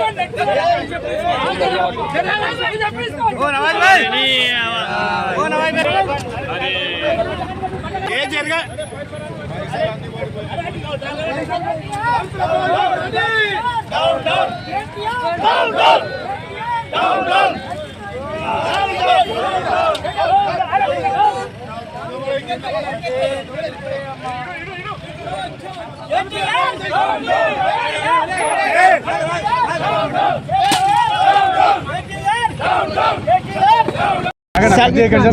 అరే ఏ జరగ ఏంటి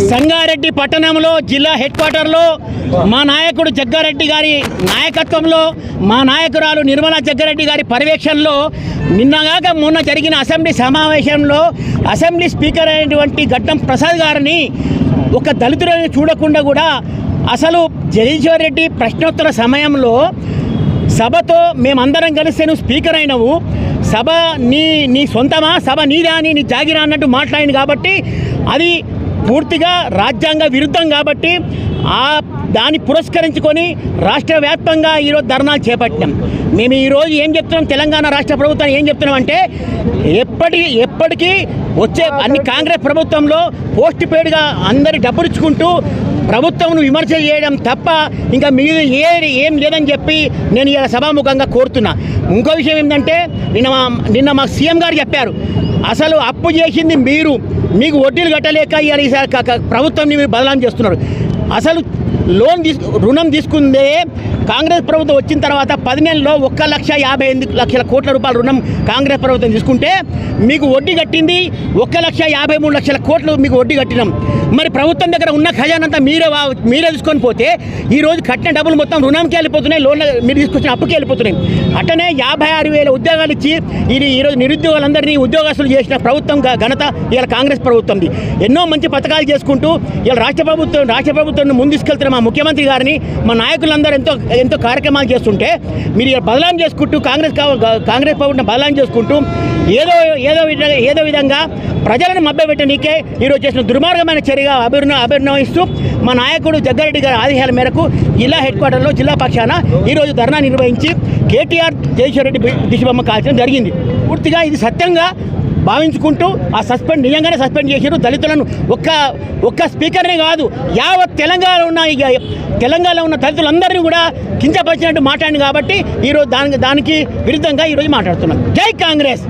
సంగారెడ్డి పట్టణంలో జిల్లా హెడ్ క్వార్టర్లో మా నాయకుడు జగ్గారెడ్డి గారి నాయకత్వంలో మా నాయకురాలు నిర్మలా జగ్గారెడ్డి గారి పర్యవేక్షణలో నిన్నగాక మొన్న జరిగిన అసెంబ్లీ సమావేశంలో అసెంబ్లీ స్పీకర్ అయినటువంటి గడ్డం ప్రసాద్ గారిని ఒక దళితులను చూడకుండా కూడా అసలు జగదీశ్వర్ రెడ్డి ప్రశ్నోత్తర సమయంలో సభతో మేమందరం కలిస్తే నువ్వు స్పీకర్ అయినవు సభ నీ నీ సొంతమా? సభ నీదా? అని నీ జాగిరా అన్నట్టు మాట్లాడింది కాబట్టి అది పూర్తిగా రాజ్యాంగ విరుద్ధం కాబట్టి ఆ దాన్ని పురస్కరించుకొని రాష్ట్ర వ్యాప్తంగా ఈరోజు ధర్నాలు చేపట్టినాం. మేము ఈరోజు ఏం చెప్తున్నాం? తెలంగాణ రాష్ట్ర ప్రభుత్వం ఏం చెప్తున్నాం అంటే ఎప్పటి ఎప్పటికీ వచ్చే అన్ని కాంగ్రెస్ ప్రభుత్వంలో పోస్ట్ పెయిడ్గా అందరి డబ్బులు ఇచ్చుకుంటూ ప్రభుత్వంను విమర్శ చేయడం తప్ప ఇంకా మీరు ఏ ఏం లేదని చెప్పి నేను ఇలా సభాముఖంగా కోరుతున్నా. ఇంకో విషయం ఏంటంటే నిన్న మా నిన్న మా సీఎం గారు చెప్పారు అసలు అప్పు చేసింది మీరు మీకు వడ్డీలు కట్టలేక ఇవాళ ఈసారి క- మీరు బదలాం చేస్తున్నారు. అసలు లోన్ తీసు రుణం తీసుకుందే కాంగ్రెస్ ప్రభుత్వం వచ్చిన తర్వాత పది నెలల్లో ఒక్క లక్ష యాభై ఎనిమిది లక్షల కోట్ల రూపాయల రుణం కాంగ్రెస్ ప్రభుత్వం తీసుకుంటే మీకు వడ్డీ కట్టింది ఒక్క లక్ష యాభై మూడు లక్షల కోట్లు మీకు వడ్డీ కట్టినాం. మరి ప్రభుత్వం దగ్గర ఉన్న ఖజానంతా మీరే మీరే తీసుకొని పోతే ఈరోజు కట్టిన డబ్బులు మొత్తం రుణంకి వెళ్ళిపోతున్నాయి లోన్ మీరు తీసుకొచ్చిన అప్పుకి వెళ్ళిపోతున్నాయి. అట్టనే యాభై ఆరు వేల ఉద్యోగాలు ఇచ్చి ఇది ఈరోజు నిరుద్యోగులందరినీ ఉద్యోగస్తులు చేసిన ప్రభుత్వం ఘనత ఇలా కాంగ్రెస్ ప్రభుత్వంది. ఎన్నో మంచి పథకాలు చేసుకుంటూ ఇలా రాష్ట్ర ప్రభుత్వం రాష్ట్ర ప్రభుత్వం ముందు మా ముఖ్యమంత్రి గారిని మా నాయకులందరూ ఎంతో ఎంతో కార్యక్రమాలు చేస్తుంటే మీరు ఇలా బదలాం చేసుకుంటూ కాంగ్రెస్ కావ- కాంగ్రెస్ ప్రభుత్వం బదలాం చేసుకుంటూ ఏదో ఏదో విధంగా ఏదో విధంగా ప్రజలను మభ్యపెట్టనీకే ఈరోజు చేసిన దుర్మార్గమైన చర్యగా అభిర్ణ అభిర్ణవిస్తూ మా నాయకుడు జగ్గారెడ్డి గారి ఆదేశాల మేరకు జిల్లా హెడ్ క్వార్టర్లో జిల్లా పక్షాన ఈరోజు ధర్నా నిర్వహించి కేటీఆర్ జగదీశ్వర్ రెడ్డి దిశబొమ్మ కాల్చడం జరిగింది. పూర్తిగా ఇది సత్యంగా భావించుకుంటూ ఆ సస్పెండ్ నిజంగానే సస్పెండ్ చేశారు దళితులను ఒక్క ఒక్క స్పీకర్నే కాదు యావత్ తెలంగాణ ఉన్న ఇక తెలంగాణలో ఉన్న దళితులందరినీ కూడా కించపరిచినట్టు మాట్లాడింది కాబట్టి ఈరోజు దానికి దానికి విరుద్ధంగా ఈరోజు మాట్లాడుతున్నాం. జై కాంగ్రెస్!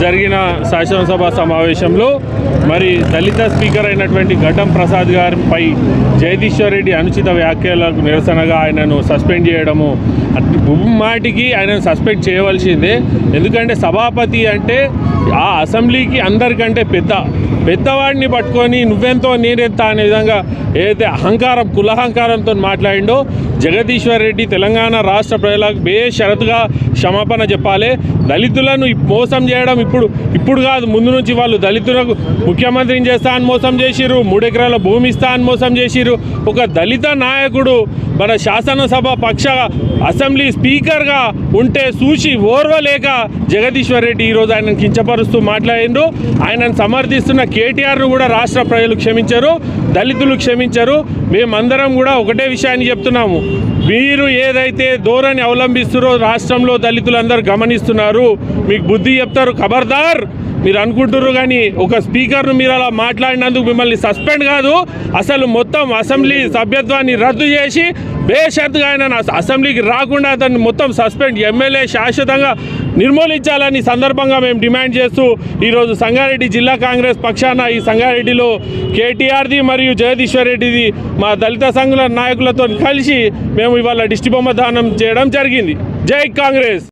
జరిగిన శాసనసభ సమావేశంలో మరి దళిత స్పీకర్ అయినటువంటి ఘటం ప్రసాద్ గారిపై జగదీశ్వర్ రెడ్డి అనుచిత వ్యాఖ్యలకు నిరసనగా ఆయనను సస్పెండ్ చేయడము అట్ ఆయనను సస్పెండ్ చేయవలసిందే. ఎందుకంటే సభాపతి అంటే ఆ అసెంబ్లీకి అందరికంటే పెద్ద పెద్దవాడిని పట్టుకొని నువ్వెంతో నేనెంత అనే విధంగా ఏదైతే అహంకారం కులహంకారంతో మాట్లాడిండో జగదీశ్వర్ రెడ్డి తెలంగాణ రాష్ట్ర ప్రజలకు బేషరతుగా క్షమాపణ చెప్పాలి. దళితులను మోసం చేయడం ఇప్పుడు ఇప్పుడు కాదు ముందు నుంచి వాళ్ళు దళితులకు ముఖ్యమంత్రిని చేస్తా అని మోసం చేసిర్రు మూడెకరాల భూమి ఇస్తా అని మోసం చేసిర్రు. ఒక దళిత నాయకుడు మన శాసనసభ పక్ష అసెంబ్లీ స్పీకర్గా ఉంటే చూసి ఓర్వలేక జగదీశ్వర్ రెడ్డి ఈరోజు ఆయన కించపరుస్తూ మాట్లాడిండ్రు. ఆయనను సమర్థిస్తున్న కేటీఆర్ను కూడా రాష్ట్ర ప్రజలు క్షమించారు దళితులు క్షమించారు. మేమందరం కూడా ఒకటే విషయాన్ని చెప్తున్నాము. మీరు ఏదైతే ధోరణి అవలంబిస్తున్నారో రాష్ట్రంలో దళితులందరూ గమనిస్తున్నారు. మీకు బుద్ధి చెప్తారు ఖబర్దార్. మీరు అనుకుంటున్నారు కానీ ఒక స్పీకర్ను మీరు అలా మాట్లాడినందుకు మిమ్మల్ని సస్పెండ్ కాదు. అసలు మొత్తం అసెంబ్లీ సభ్యత్వాన్ని రద్దు చేసి బేషరతుగా ఆయన అసెంబ్లీకి రాకుండా అతన్ని మొత్తం సస్పెండ్ ఎమ్మెల్యే శాశ్వతంగా నిర్మూలించాలని సందర్భంగా మేము డిమాండ్ చేస్తూ ఈరోజు సంగారెడ్డి జిల్లా కాంగ్రెస్ పక్షాన ఈ సంగారెడ్డిలో కేటీఆర్ది మరియు జగదీశ్వర్ రెడ్డిది మా దళిత సంఘుల నాయకులతో కలిసి మేము ఇవాళ దిష్టిబొమ్మ దానం చేయడం జరిగింది. జై కాంగ్రెస్!